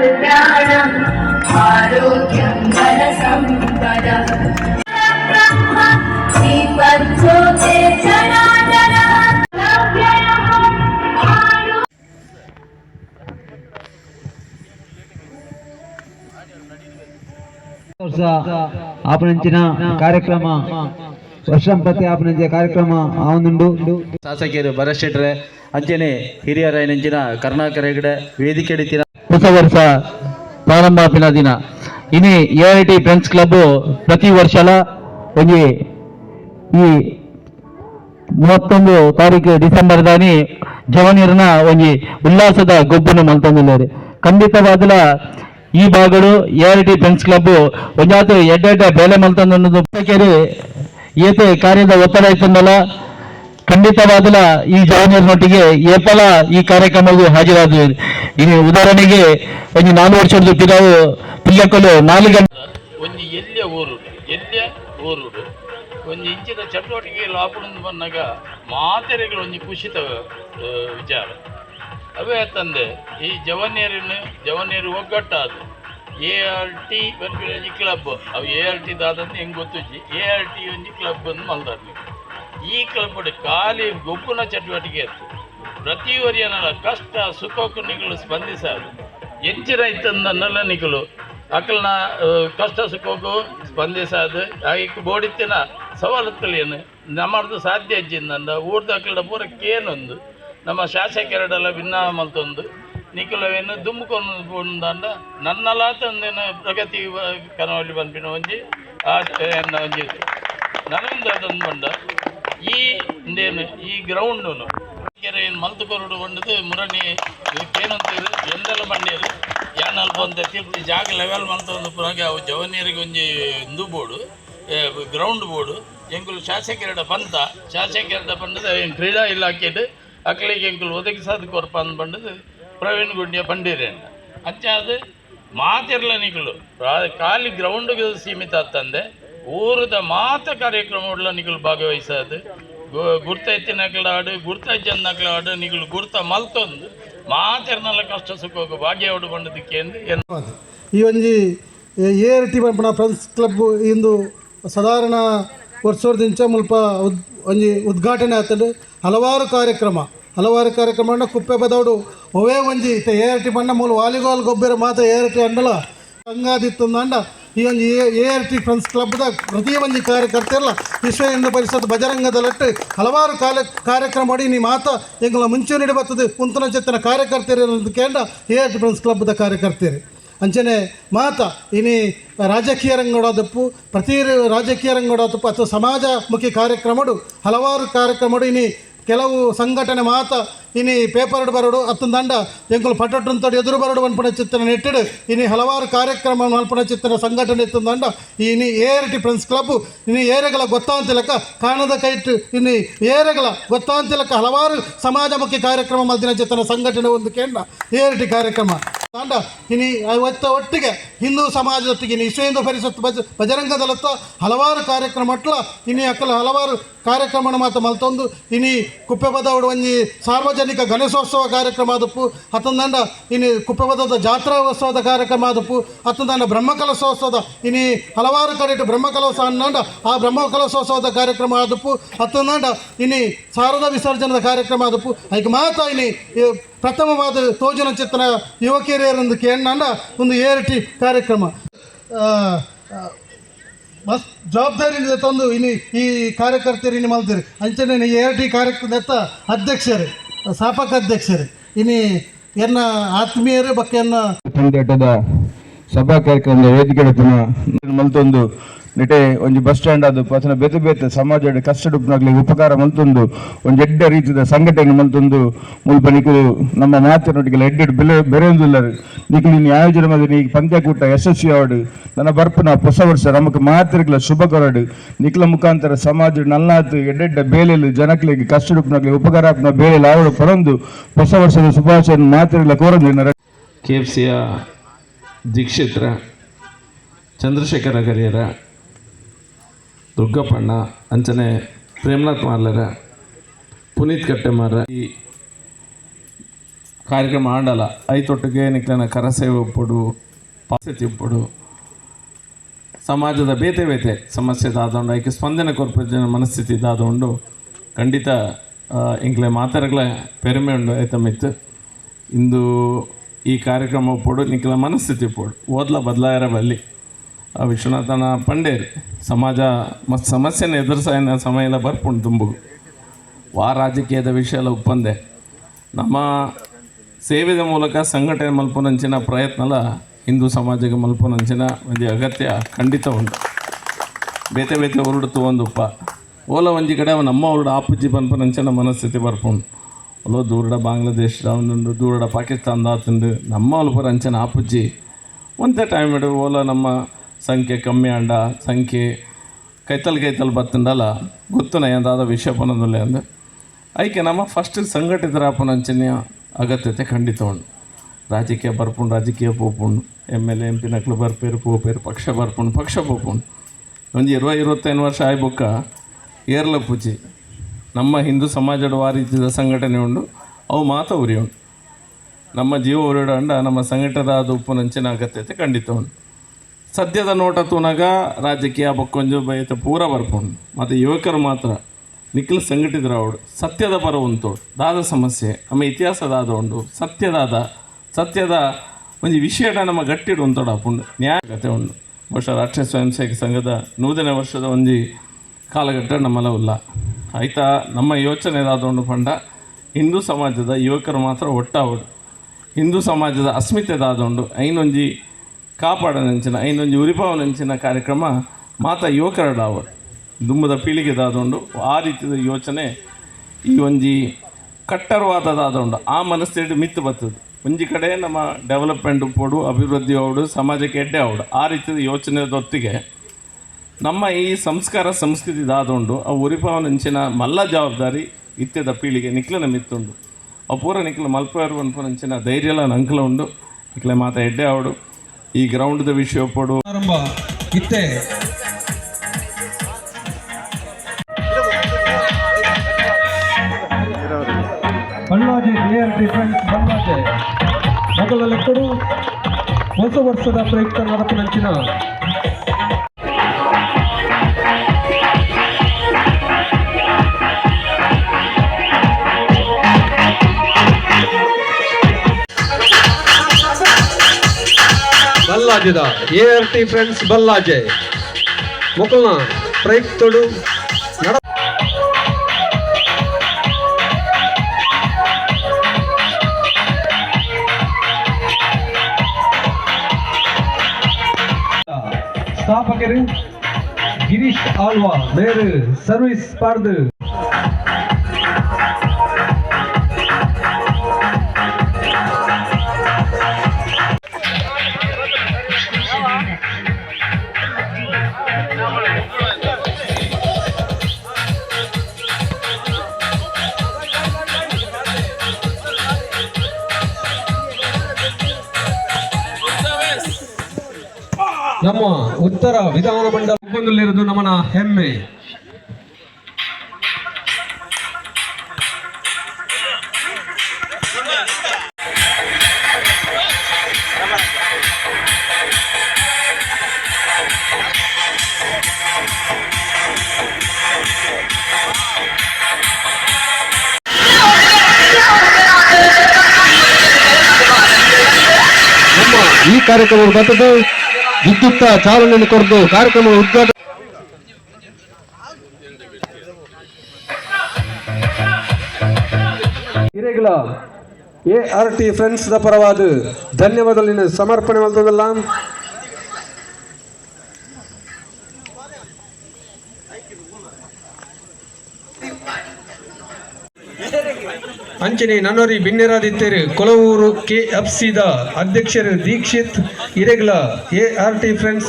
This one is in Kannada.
కళ్యాణం ఆరోగ్యం ವರ್ಷ ಆಪಣಂಚಿನ ಕಾರ್ಯಕ್ರಮ ವರ್ಷಂಪತಿ ಆಪಣಂಚಿನ ಕಾರ್ಯಕ್ರಮ ಆವೊಂದುಂಡು ಶಾಸಕಿಯರು ಭರಶೆಟ್ರೆ ಅಂಚನೆ ಹಿರಿಯರ ಕರ್ನಾಟಕ ರೇಗಡೆ ವೇದಿಕೆ ವರ್ಷ ಪ್ರಾರಂಭಾಪಿನ ದಿನ. ಇನಿ ಐ ಟಿ ಫ್ರೆಂಡ್ಸ್ ಕ್ಲಬ್ ಪ್ರತಿ ವರ್ಷಲ ಒಂಜಿ ಈ ಮೂವತ್ತೊಂದು ತಾರೀಕು ಡಿಸೆಂಬರ್ ದಾನಿ ಜವನೀರ್ನ ಒಂಜಿ ಉಲ್ಲಾಸದ ಗೊಬ್ಬನ್ನು ಮಲ್ತೊಂದುಲ್ಲೇರಿ ಖಂಡಿತವಾದಲ ಈ ಭಾಗಡು A I T friends club ಒಂಜಾತು ಎಡ್ಡೆಡ್ಡ ಬೇಲೆ ಮಲ್ತೊಂದು ಏತೆ ಕಾರ್ಯದ ಒತ್ತಡ ಇತ್ತಂದಲ್ಲ ಖಂಡಿತವಾದಲ ಈ ಜವನೀರ್ನೊಟ್ಟಿಗೆ ಏಪಲ ಈ ಕಾರ್ಯಕ್ರಮಕ್ಕೂ ಹಾಜರಾದ ಇನ್ನು ಉದಾಹರಣೆಗೆ ಒಂದು ನಾಲ್ಕು ವರ್ಷದ ಪಿದಾವು ಪಿಲ್ಲಕ್ಕಲು ನಾಲ್ಕು ಗಂಟೆ ಒಂದು ಎಲ್ಲಿಯ ಊರು ಎಲ್ಲಿಯ ಊರು? ಒಂದು ಇಂಚಿನ ಚಟುವಟಿಕೆ ಆಪುಂಡು ಬಂದಾಗ ಮಾತೆರೆಗಳು ಒಂದು ಖುಷಿತ ವಿಚಾರ. ಅವೇ ತಂದೆ, ಈ ಜವನೇರಿನ ಜವನೇರು ಒಗ್ಗಟ್ಟಾದ. ಎ ಆರ್ ಟಿ ಒಂಜಿ ಕ್ಲಬ್. ಅವು ಎ ಆರ್ ಟಿ ದಾದಂತ ಹೆಂಗೆ ಗೊತ್ತಿ? ಎ ಆರ್ ಟಿ ಒಂದು ಕ್ಲಬ್ ಅಂತ ಮಲ್ದಾರ ಈ ಕಲ್ಪಡೆ ಖಾಲಿ ಗುಂಪಿನ ಚಟುವಟಿಕೆ ಇತ್ತು. ಪ್ರತಿ ವರಿಯನ ಕಷ್ಟ, ಸುಖಕ್ಕೂ ನಿಗಳು ಸ್ಪಂದಿಸಾದು ಎಂಚಿನ ಇತ್ತಂದನ್ನೆಲ್ಲ ನಿಗಳು, ಅಕಲ್ನ ಕಷ್ಟ, ಸುಖಕ್ಕೂ ಸ್ಪಂದಿಸಾದು. ಹಾಗೆ ಬೋಡಿತ್ತಿನ ಸವಲತ್ತುಗಳೇನು ನಮ್ಮದು ಸಾಧ್ಯ ಅಜ್ಜಿಂದ ಊರ್ದ ಅಕಲ್ನ ಪೂರ ಕೇನೊಂದು ನಮ್ಮ ಶಾಸಕರಡೆಲ್ಲ ಭಿನ್ನ ಮಲ್ತೊಂದು ನಿಖಲವೇನು ದುಮ್ಕೊಂಡು ಬಂದಂಡ ನನ್ನಲ ತಂದೇನು ಪ್ರಗತಿ ಕನವಲ್ಲಿ ಬಂದಿನ ಒಂಜಿ ಆ ಒಂಜಿ. ನನಗಿಂದ ಅದೊಂದು ಬಂಡ ಈ ಈ ಗ್ರೌಂಡು ಕೆರೆ ಮಲ್ತು ಕೊರಡು ಬಂಡದು ಮುರಣಿ ಏನಂತೀರಿ ಎಂದೆಲ್ಲ ಬಂಡೇರು ಯಾನ್ ಅಲ್ಪ ಅಂತ ತಿರ್ತಿ ಜಾಗ ಲೆವೆಲ್ ಮಲ್ತ ಒಂದು ಪುರಾಗೆ ಅವು ಜವನೀರಿಗೆ ಒಂಜಿ ಇಂದು ಬೋರ್ಡು ಗ್ರೌಂಡ್ ಬೋರ್ಡು, ಎಂಕುಲು ಶಾಸಕರಡ ಬಂತ ಶಾಸಕರಡ ಬಂದದ ಏನು ಕ್ರೀಡಾ ಇಲಾಖೆಡ್ ಅಕ್ಕಳಿಗೆ ಎಂಕುಲು ಒದಗಿಸಾದ ಕೊರಪ ಅಂದ್ ಬಂಡದು ಪ್ರವೀಣ್ ಗುಂಡಿಯ ಅಂತ ಅಂಚಾದ ಮಾತಿರ್ಲ ನಿಗಳು ಖಾಲಿ ಗ್ರೌಂಡ್ಗೆ ಸೀಮಿತ ಆತಂದೆ. ಊರದ ಮಾತ ಕಾರ್ಯಕ್ರಮಗಳ ನಿಗಳು ಭಾಗವಹಿಸದು. ಗುರ್ತೈತಿ ಗುರ್ತ ಎತ್ತಿನಕ್ಲ ಆಡು ಗುರ್ತ ಮಲ್ತೊಂದು ಮಾತಿರ್ನಲ್ಲ ಕಷ್ಟ ಸುಖ ಭಾಗ್ಯ ಹೊಡು ಬಂಡದಕ್ಕೆ ಎಂದು ಏನು ಈ ಒಂಜಿ ಆರ್ ಟಿ ಪಂಪನ ಫ್ರೆಂಡ್ಸ್ ಕ್ಲಬ್ ಇಂದು ಸಾಧಾರಣ ವರ್ಷದಿಂದ ಮುಲ್ಪ ಉದ್, ಒಂಜಿ ಉದ್ಘಾಟನೆ ಆತಂಡು ಹಲವಾರು ಕಾರ್ಯಕ್ರಮ. ಹಲವಾರು ಕಾರ್ಯಕ್ರಮ ಕುಪ್ಪೆ ಬದೌಡು. ಒವೇ ಒಂಜಿ ಏರ್ ಎ ಆರ್ ಟಿ ಪಂಡ ಮೂಲ ವಾಲಿಬಾಲ್ ಗೊಬ್ಬರ ಮಾತ ಎ ಆರ್ ಟಿ ಅಂಡಲ ಅಂಗಾದಿತ್ತಂದ ಈ ಒಂದು ಎ ಆರ್ ಟಿ ಫ್ರೆಂಡ್ಸ್ ಕ್ಲಬ್ದ ಪ್ರತಿ ಮಂದಿ ಕಾರ್ಯಕರ್ತೆಲ್ಲ ವಿಶ್ವ ಹಿಂದೂ ಪರಿಷತ್ ಬಜರಂಗದಲ್ಲಿಟ್ಟು ಹಲವಾರು ಕಾಲ ಕಾರ್ಯಕ್ರಮ ಮಾಡಿ ನೀ ಮಾತ ಎಂಗಳ ಮುಂಚೆ ಬರ್ತದೆ. ಕುಂತನ ಚೆತ್ತನ ಕಾರ್ಯಕರ್ತೆಯರು ಕೇಂದ್ರ ಎ ಆರ್ ಟಿ ಫ್ರೆಂಡ್ಸ್ ಕ್ಲಬ್ದ ಕಾರ್ಯಕರ್ತೆಯರು. ಅಂಚನೆ ಮಾತ, ಇನಿ ರಾಜಕೀಯ ರಂಗೋಡದಪ್ಪು ಪ್ರತಿ ರಾಜಕೀಯ ರಂಗೋಡದಪ್ಪು ಅಥವಾ ಸಮಾಜಮುಖಿ ಕಾರ್ಯಕ್ರಮಡು ಹಲವಾರು ಕಾರ್ಯಕ್ರಮಡು ಇನಿ ಕೆಲವು ಸಂಘಟನೆ ಮಾತ ಇನಿ ಪೇಪರ್ಡ್ ಬರಡು, ಅತ್ತನ ದಂಡ ಎಂಕುಲು ಪಟ್ಟಟುಂತಡು ಎದುರು ಬರಡು ಅನ್ಪಣ ಚಿತ್ರ ನೆಟ್ಟಿಡು. ಇನಿ ಹಲವಾರು ಕಾರ್ಯಕ್ರಮ ಅನ್ಪಣ ಚಿತ್ರ ಸಂಘಟನೆ ಇತ್ತನ ದಂಡ. ಇನಿ ಏರಿಟಿ ಫ್ರೆಂಡ್ಸ್ ಕ್ಲಬ್, ಇನಿ ಏರೆಗಳ ಗೊತ್ತಾಂತಿಲಕ ಕಾಣದ ಕೈಟ್, ಇನಿ ಏರೆಗಳ ಗೊತ್ತಾಂತಿಲಕ ಹಲವಾರು ಸಮಾಜಮುಖಿ ಕಾರ್ಯಕ್ರಮ ಮಲ್ದಿನ ಚಿತ್ರ ಸಂಘಟನೆ ಒಂದು ಕೇಂದ್ರ, ಏರಿಟಿ ಕಾರ್ಯಕ್ರಮ. ತಾಂಡ ಇನಿ ಒತ್ತ ಒಟ್ಟಿಗೆ ಹಿಂದೂ ಸಮಾಜದೊಟ್ಟಿಗೆ ಇನ್ನು ವಿಶ್ವ ಹಿಂದೂ ಪರಿಷತ್ ಬಜ ಬಜರಂಗದಲತ್ತ ಹಲವಾರು ಕಾರ್ಯಕ್ರಮ ಅಟ್ಲ ಇನಿ ಅಕ್ಕಲ ಹಲವಾರು ಕಾರ್ಯಕ್ರಮ ಮಾತ ಮಲ್ತೊಂದು. ಇನಿ ಕುಪ್ಪೆ ಒಂಜಿ ಸಾರ್ವಜನಿಕ ಗಣೇಶೋತ್ಸವ ಕಾರ್ಯಕ್ರಮ ಆದಪ್ಪು ಹತ್ತೊಂದಂಡ ಇನಿ ಕುಪ್ಪವಧದ ಬದದ ಜಾತ್ರಾ ಉತ್ಸವದ ಕಾರ್ಯಕ್ರಮ ಆದಪ್ಪು ಹತ್ತೊಂದಂಡ ಬ್ರಹ್ಮಕಲಶೋತ್ಸವದ ಇನಿ ಹಲವಾರು ಕಡೆ ಬ್ರಹ್ಮಕಲಶ ಅನ್ನಂಡ ಆ ಬ್ರಹ್ಮಕಲಶೋತ್ಸವದ ಕಾರ್ಯಕ್ರಮ ಆದಪ್ಪು ಹತ್ತೊಂದಂಡ ಇನಿ ಶಾರದ ವಿಸರ್ಜನದ ಕಾರ್ಯಕ್ರಮ ಆದಪ್ಪು ಅದಕ್ಕೆ ಮಾತ ಇನಿ ಈ ಪ್ರಥಮವಾದ ತೋಜನ ಚಿತ್ರ ಯುವಕಿಯರೊಂದು ಕೇಂದ್ರ ಒಂದು ಏರಿಟಿ ಕಾರ್ಯಕ್ರಮ. ಮಸ್ ಜವಾಬ್ದಾರಿಯಿಂದ ತಂದು ಇನ್ನು ಈ ಕಾರ್ಯಕರ್ತರು ಇನ್ನು ಮಲ್ದಿರಿ. ಅಂಚನೆ ಏರಟಿ ಕಾರ್ಯಕ್ರಮದ ಅಧ್ಯಕ್ಷರು. ಸ್ಥಾಪಕ ಅಧ್ಯಕ್ಷರೇ. ಇನ್ನು ಎನ್ನ ಆತ್ಮೀಯರೇ ಬಕ್ಕೆನ್ನ ಪಂದ್ಯಾಟದ ಸಭಾ ಕಾರ್ಯಕ್ರಮದ ವೇದಿಕೆ ಮಲ್ತೊಂದು ನೆಟೆ ಒಂಜಿ ಬಸ್ ಸ್ಟ್ಯಾಂಡ್ ಅದು ಪತನ ಬೇತೆ ಬೇತೆ ಸಮಾಜ ಕಷ್ಟ ಡುಪ್ನಾಗ್ಲಿಗೆ ಉಪಕಾರ ಮಲ್ತೊಂದು ಒಂದು ಎಡ್ಡ ರೀತಿಯ ಸಂಘಟನೆ ಮಲ್ತೊಂದು ಮುಲ್ಪ ನಿಕುಲು ನಮ್ಮ ಮಾತಿನೊಟ್ಟಿಗೆ ಎಡ್ಡೆಡ್ ಬೆಲೆ ಬೆರೆಯುವುದಿಲ್ಲರು ನಿಕುಲು ಇನ್ನು ಆಯೋಜನೆ ಮಾಡಿ ನೀ ಪಂದ್ಯಕೂಟ ಯಶಸ್ವಿ ಆವಡು ನನ್ನ ಬರ್ಪನ ಹೊಸ ವರ್ಷ, ನಮಕ್ ಮಾತ್ರಗಳ ಶುಭ ಕೊರಡು. ನಿಕ್ಲ ಮುಖಾಂತರ ಸಮಾಜ ನಲ್ಲಾತು ಎಡ್ಡೆಡ್ಡ ಬೇಲೆಲು ಜನಕ್ಕೆ ಕಷ್ಟ ಡುಪ್ನಾಗ್ಲಿ ಉಪಕಾರ ಬೇಲೆಲು ಆವಡು ಪರೊಂದು ಹೊಸ ವರ್ಷದ ಶುಭಾಶಯ ಮಾತ್ರಗಳ ಕೋರಂದು ಕೆ ಎಫ್ ಸಿಯ ದೀಕ್ಷಿತ್ರ, ಚಂದ್ರಶೇಖರ ಗರಿಯರ, ದುರ್ಗಪ್ಪಣ್ಣ, ಅಂಚನೆ ಪ್ರೇಮನಾಥ್ ಮಾರ್ಲರ, ಪುನೀತ್ ಕಟ್ಟೆಮಾರ. ಈ ಕಾರ್ಯಕ್ರಮ ಆಂಡಲ ಐತೊಟ್ಟಿಗೆ ನಿಕ್ಲನ ಕರಸೇವೆ ಒಪ್ಪಡು ಪಾಸತಿ ಒಪ್ಪಡು. ಸಮಾಜದ ಬೇತೆ ಬೇತೆ ಸಮಸ್ಯೆ ದಾದೊಂಡು, ಐಕೆ ಸ್ಪಂದನೆ ಜನ ಮನಸ್ಥಿತಿ ದಾದೊಂಡು. ಖಂಡಿತ ಇಂಕ್ಲೆ ಮಾತಾಡಗಳ ಪೆರುಮೆ ಉಂಡು ಐತ ಇಂದು ಈ ಕಾರ್ಯಕ್ರಮ ಪೋಡು ನಿಕ್ಲ ಮನಸ್ಥಿತಿ ಪೋಡು. ಓದ್ಲ ಬದಲಾಯರ ಬಲ್ಲಿ. ವಿಶ್ವನಾಥನ ಪಂಡೇರು, ಸಮಾಜ ಮತ್ತು ಸಮಸ್ಯೆನ ಎದುರಿಸಿನ ಸಮಯ ಎಲ್ಲ ಬರ್ಪುಂಡು ತುಂಬು ವಾ ರಾಜಕೀಯದ ವಿಷಯ ಎಲ್ಲ ಉಪ್ಪಂದೆ. ನಮ್ಮ ಸೇವೆದ ಮೂಲಕ ಸಂಘಟನೆ ಮಲ್ಪುನಂಚಿನ ಪ್ರಯತ್ನಲ ಹಿಂದೂ ಸಮಾಜಕ್ಕೆ ಮಲ್ಪುನಂಚಿನ ಒಂದು ಅಗತ್ಯ ಖಂಡಿತ ಉಂಟು. ಬೇತೆ ಬೇತೆ ಉರುಡುತ್ತು ಒಂದುಪ್ಪ ಓಲ ಒಂಜಿ ಕಡೆ ನಮ್ಮ ಅವರು ಆಪುಜಿ ನಂಚಿನ ಮನಸ್ಥಿತಿ ಬರ್ಪುಂಡು ಒಲೋ ദൂരട ಬಾಂಗ್ಲಾದೇಶ ಒಂದುಂಡು ದೂರಡ ಪಾಕಿಸ್ತಾನದ ಆತುಂಡು ನಮ್ಮ ಒಲ್ಪರ ಅಂಚನ ಆಪುಜಿ ಒಂದೇ ಟೈಮ್ ಇಡು ಓಲ ನಮ್ಮ ಸಂಖ್ಯೆ ಕಮ್ಮಿ ಆಂಡ ಸಂಖ್ಯೆ ಕೈತಲ್ ಕೈತಲ್ ಬತ್ತಂಡಲ್ಲ ಗೊತ್ತುನ ಎಂದಾದ ವಿಷಯ ಅಂದ. ಐಕೆ ನಮ್ಮ ಫಸ್ಟ್ ಸಂಘಟಿತರಾಪನಂಚಿನ ಅಗತ್ಯತೆ ಖಂಡಿತ ಉಂಡು ರಾಜಕೀಯ ಬರ್ಪುಂಡು, ರಾಜಕೀಯ ಪೋಪುಂಡು, M L A, M P ನಕ್ಲು ಬರ್ಪೇರು, ಪೋಪೇರು, ಪಕ್ಷ ಬರ್ಪುಂಡು, ಪಕ್ಷ ಪೋಪುಂಡು. ಒಂದು ಇರುವ, ಇರುವತ್ತೈದು ವರ್ಷ ಆಯ್ಬೊಕ್ಕ ಏರ್ಲ ಪೂಜೆ ನಮ್ಮ ಹಿಂದೂ ಸಮಾಜದ ವಾರೀತಿದ ಸಂಘಟನೆ ಉಂಡು. ಅವು ಮಾತ ಉರಿ ಉಂಟು ನಮ್ಮ ಜೀವ ಉರಿಡಂಡ ನಮ್ಮ ಸಂಘಟನೆದ ಉಪ್ಪುನಂಚಿನ ಅಗತ್ಯತೆ ಖಂಡಿತ ಉಂಟು. ಸದ್ಯದ ನೋಟ ತೂನಾಗ ರಾಜಕೀಯ ಬಕ್ಕೊಂಜು ಬೈತ ಪೂರ ಬರ್ಪುಂಡು ಮತ್ತು ಯುವಕರು ಮಾತ್ರ ನಿಖಿಲ್ ಅವಳು ಸತ್ಯದ ಪರ ಉಂಟು. ದಾದ ಸಮಸ್ಯೆ. ನಮ್ಮ ಇತಿಹಾಸದಾದ ಉಂಡು ಸತ್ಯದಾದ, ಸತ್ಯದ ಒಂದು ವಿಷಯ ನಮ್ಮ ಗಟ್ಟಿಡು ಉಂಟೋಡು ಪುಂಡು ನ್ಯಾಯ ಕತೆ ಉಂಡು ಬಹುಶಃ ರಾಷ್ಟ್ರೀಯ ಸ್ವಯಂ ಸೇವಕ ಸಂಘದ ನೂತನ ವರ್ಷದ ಒಂದು ಕಾಲಘಟ್ಟ ನಮ್ಮಲ್ಲ ಉಲ್ಲ. ಆಯ್ತಾ? ನಮ್ಮ ಯೋಚನೆ ಉಂಡು ಪಂಡ ಹಿಂದೂ ಸಮಾಜದ ಯುವಕರು ಮಾತ್ರ ಒಟ್ಟಾವಡು ಹಿಂದೂ ಸಮಾಜದ ಅಸ್ಮಿತೆದಾದುಂಡು ಐನೊಂಜಿ ಕಾಪಾಡನಂಚಿನ ಐನೊಂಜಿ ಉರಿಪಾವನೆಂಚಿನ ಕಾರ್ಯಕ್ರಮ ಮಾತ ಯುವಕರಡಾವಡು ದುಂಬದ ಪೀಳಿಗೆದಾದುಂಡು ಆ ರೀತಿಯ ಯೋಚನೆ ಈ ಒಂಜಿ ಕಟ್ಟರವಾದದಾದುಂಡು ಆ ಮನಸ್ಥಿತಿ ಮಿತ್ತು ಬರ್ತದೆ. ಒಂಜಿ ಕಡೆ ನಮ್ಮ ಡೆವಲಪ್ಮೆಂಟ್ ಪೋಡು ಅಭಿವೃದ್ಧಿ ಅವಡು ಸಮಾಜಕ್ಕೆ ಎಡ್ಡೆ ಅವಡು ಆ ರೀತಿಯ ಯೋಚನೆದೊತ್ತಿಗೆ ನಮ್ಮ ಈ ಸಂಸ್ಕಾರ ಸಂಸ್ಕೃತಿ ದಾದುಂಡು ಆ ಉರಿಪಾವನಂಚಿನ ಮಲ್ಲ ಜವಾಬ್ದಾರಿ ಇತ್ಯದ ಪೀಳಿಗೆ ನಿಕ್ಲನ ಮಿತ್ತುಂಡು. ಅವು ಪೂರ ನಿಕ್ಲ ಮಲ್ಪರು ಅನ್ಪನಂಚಿನ ಧೈರ್ಯಲ ನಂಕಲ ಉಂಡು. ನಿಕ್ಲೆ ಮಾತ ಎಡ್ಡೆ ಅವಡು ಈ ಗ್ರೌಂಡ್ದ ವಿಷಯ ಪಡು ಆರಂಭ ಇತ್ತೆ. ಮೊದಲ ಲೆಕ್ಕಡು ಹೊಸ ವರ್ಷದ ಪ್ರಯುಕ್ತ ಬಲ್ಲಾಜದ A R T friends Ballaje ಮೊಕಲ್ನ ಪ್ರಯುಕ್ತಡು ನಡ ಸ್ಥಾಪಕರು ಗಿರೀಶ್ ಆಳ್ವಾ ಬೇರೆ ಸರ್ವಿಸ್ ಪಾಡ್ದು ನಮ್ಮ ಉತ್ತರ ವಿಧಾನ ಮಂಡಲ ಒಪ್ಪಂದದಲ್ಲಿರೋದು ನಮ್ಮನ ಹೆಮ್ಮೆ. ಈ ಕಾರ್ಯಕ್ರಮ ಬರ್ತದೆ. ವಿದ್ಯುಕ್ತ ಚಾಲನೆ ಕೊರದು ಕಾರ್ಯಕ್ರಮ ಉದ್ಘಾಟನೆ ಎ ಆರ್ ಟಿ ಫ್ರೆಂಡ್ಸ್ ದ ಪರವಾದ ಧನ್ಯವಾದಗಳು ಸಮರ್ಪಣೆ ಮಾಡ್ತದಲ್ಲ? ಅಂಚನೆ ನನ್ನೋರಿ ಬಿನ್ನೆರಾದಿತ್ತೇರು ಕೊಲವೂರು ಕೆ ಎಫ್ ಸಿದ ಅಧ್ಯಕ್ಷರು ದೀಕ್ಷಿತ್ ಇರೆಗ್ಲ ಎ ಆರ್ ಟಿ ಫ್ರೆಂಡ್ಸ್